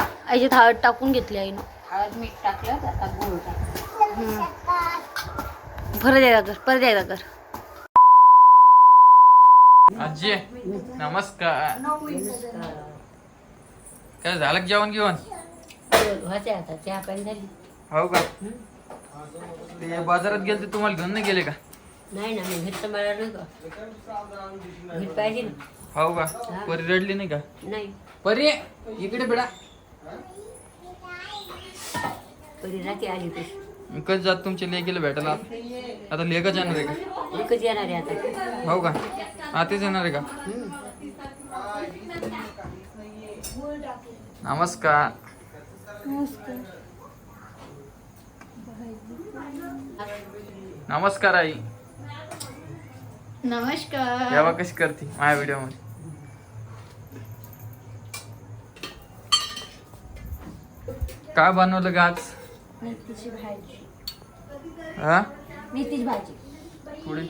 याच्यात हळद टाकून घेतली आईनं. हळद मीठ टाकलं आता गुळ टाकलं. परत एकदा कर परत एकदा कर. आजी नमस्कार. काय झालं का जेवण घेऊन? व्हायचे आता चहा पाणी झाली. हो का? ते बाजारात गेले ते तुम्हाला घेऊन नाही गेले का? नाही ना मग घरचं मला नाही का? घरी पाहिजे ना. हो का? परी रडली नाही का? नाही. परी इकडे बेडा. परी आली कधी जात तुमच्या लेकीला भेटायला? आता लेकच येणार आहे का? एकच येणार आहे आता. हो का? आतेच येणार आहे का? नमस्कार. नमस्कार आई. नमस्कार. तेव्हा कशी करते माझ्या व्हिडिओमध्ये काय बनवलं का आज? मेथीची भाजी. हा? मेथीची भाजी. पुढे?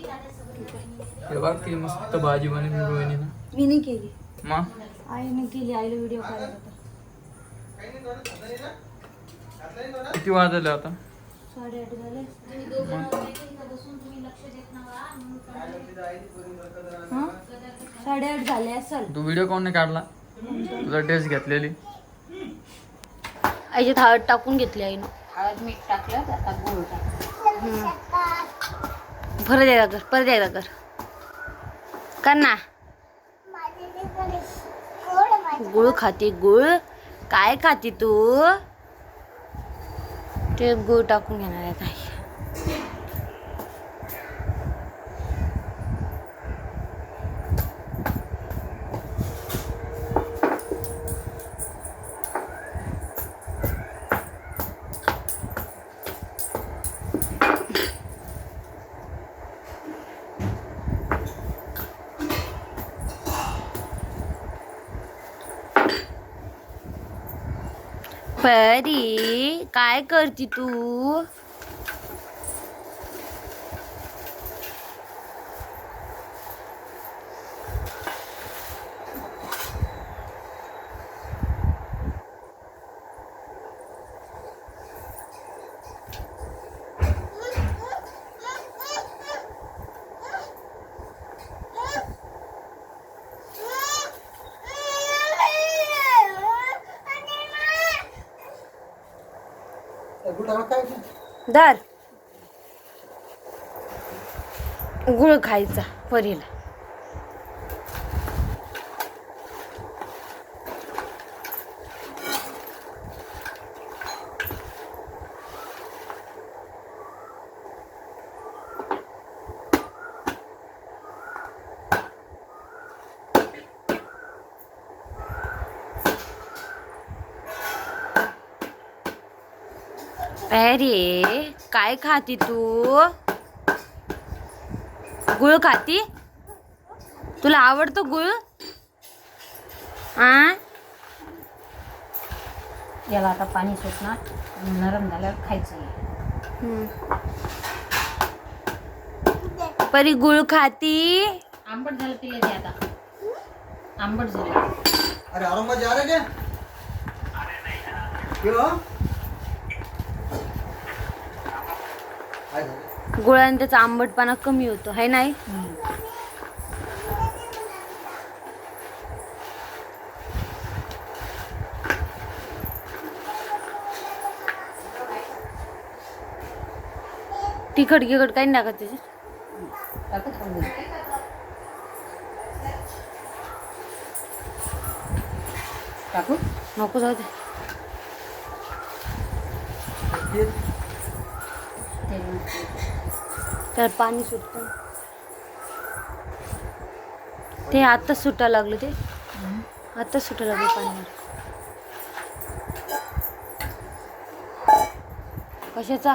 हे बघ ती मस्त भाजी बनवली रोहिणीनं. मी नाही केली. मग आईने केली आईला व्हिडिओ काढत होता. किती वाजले आता? साडेआठ झाले. हं? साडेआठ झाले असेल तू व्हिडिओ कोण नाही काढला? तुझा ड्रेस घेतलेली. याच्यात हळद टाकून घेतली आईनं. हळद मीठ टाकलं आता गुळ टाकलं. परत एकदा कर परत एकदा कर. कर ना. गुळ खाती गुळ? काय खाती तू? ते गुळ टाकून घेणार आहे काही परी काय करती तू? दार गुळ खायचा परीला. अरे काय खाती तू? गुळ खाती? तुला आवडतो गुळ? आ? याला आता पाणी सुटणार नरम झाल्यावर खायचं. परी गुळ खाती? आंबट झालं तिला ते आता. आंबट झालं. अरे औरंगाबाद जा रहे क्या क्यों आए घरे। गुळाने त्याचा आंबटपणा कमी होतो है नाही तिखट गिखट काही नाही टाकत त्याच्यात. टाकू नको जाऊ दे. त्याला पाणी सुटतं. ते आत्ताच सुटायला लागलं ते. आत्ताच सुटायला लागलं पाणी. कशाचा?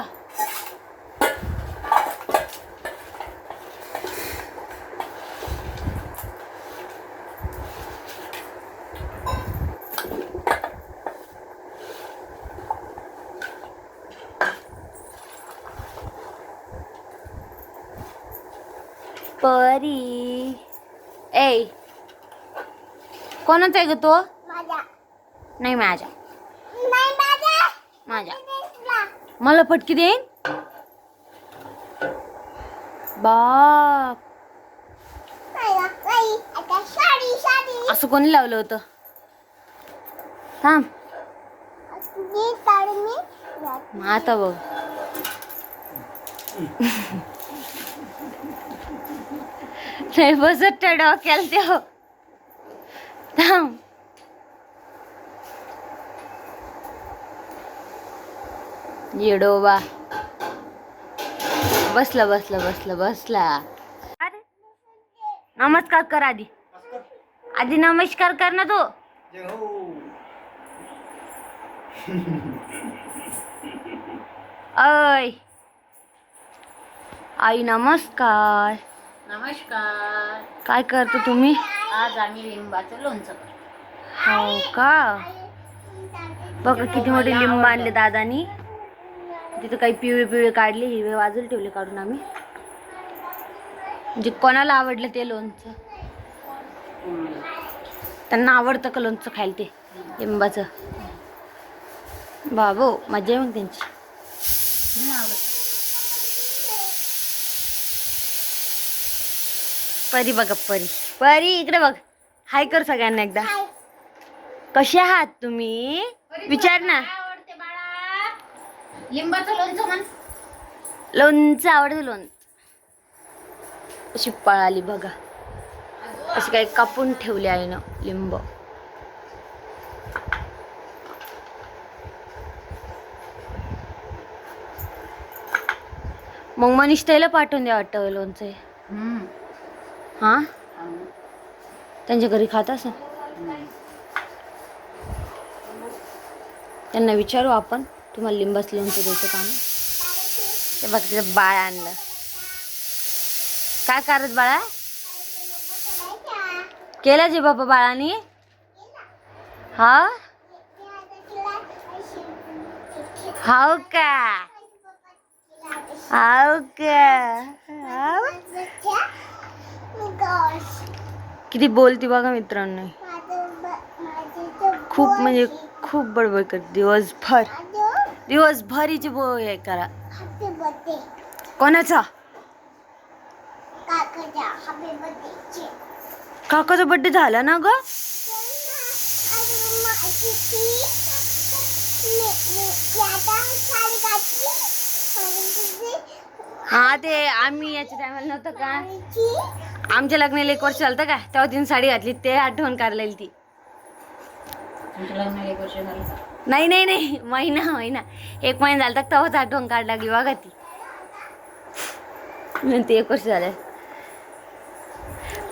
परी. ए कोणाचा आहे ग तो? नाही माझ्या. माझ्या. मला फटकी देईन? बाप. असं कोणी लावलं होतं? थांब. आता बघ. नाही बसत त्या डोक्याला तेव्हा थांब. येडोबा बसला बसला बसला बसला. अरे नमस्कार कर आधी. आधी नमस्कार कर ना तू. अय आई नमस्कार. नमस्कार. काय करतो तुम्ही? आज आम्ही लिंबाचं लोणचं करतो. हो का? बघा किती मोठे लिंब आणले दादानी. तिथं काही पिवळे पिवळे काढले हिरवे बाजूला ठेवले काढून आम्ही. म्हणजे कोणाला आवडलं ते लोणचं. त्यांना आवडतं का लोणचं खायला ते? लिंबाचं. बाबो मजा आहे मग त्यांची आवडतं. परी बघा परी. परी इकडे बघ. हाय कर सगळ्यांना एकदा. कसे आहात तुम्ही? विचार ना. लिंबाचं लोणचं म्हण. लोणचं आवडतं लोणचं अशी पळाली बघा. अशी काही कापून ठेवली आहे ना लिंब. मग मनीष ताईला पाठवून द्या वाटतं लोणचं हे. हा त्यांच्या घरी खात असं त्यांना विचारू आपण तुम्हाला लिंबाचं लोणचं द्यायचं का नाही ते बघ तिचं बाळ आणलं. काय करत बाळा? केलं जे बाबा बाळाने? हा? हाव का? हाव का? किती बोलती बघा मित्रांनो. खूप म्हणजे खूप बडबड करते दिवसभर. दिवसभर हिची बो हे करा. कोणाचा? काकाचा बड्डे झाला ना ग? हा ते आम्ही याच्या टायमाला नव्हतं का? आमच्या लग्नाला एक वर्ष चालतं का? तेव्हा तिने साडी घातली ते आठवण काढलेली ती. झालं? नाही नाही नाही. महिना महिना. एक महिना झाला तर तेव्हाच आठवण काढ लागली बघा ती. नंतर एक वर्ष झालं.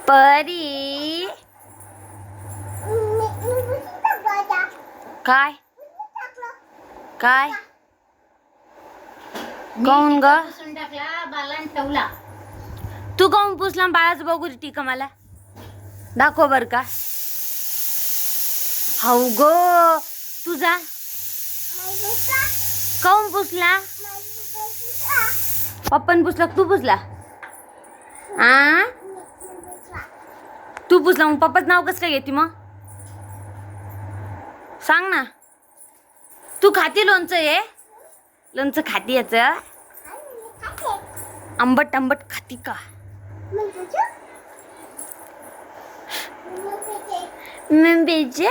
परी. काय? काय? काऊन ग? ठेवला. तू काऊन पुसला बाळाचं बघू दे टीका मला? दाखव बर का. हाऊ गो तुझा? काऊन पुसला? पप्पान पुसला तू पुसला? आ? तू पुसला मग पप्पाच नाव कसं काय घेते मग? सांग ना. तू खाती लोणचं ये लोणचं खाती याचं? आंबट आंबट खाती का? मग बेजे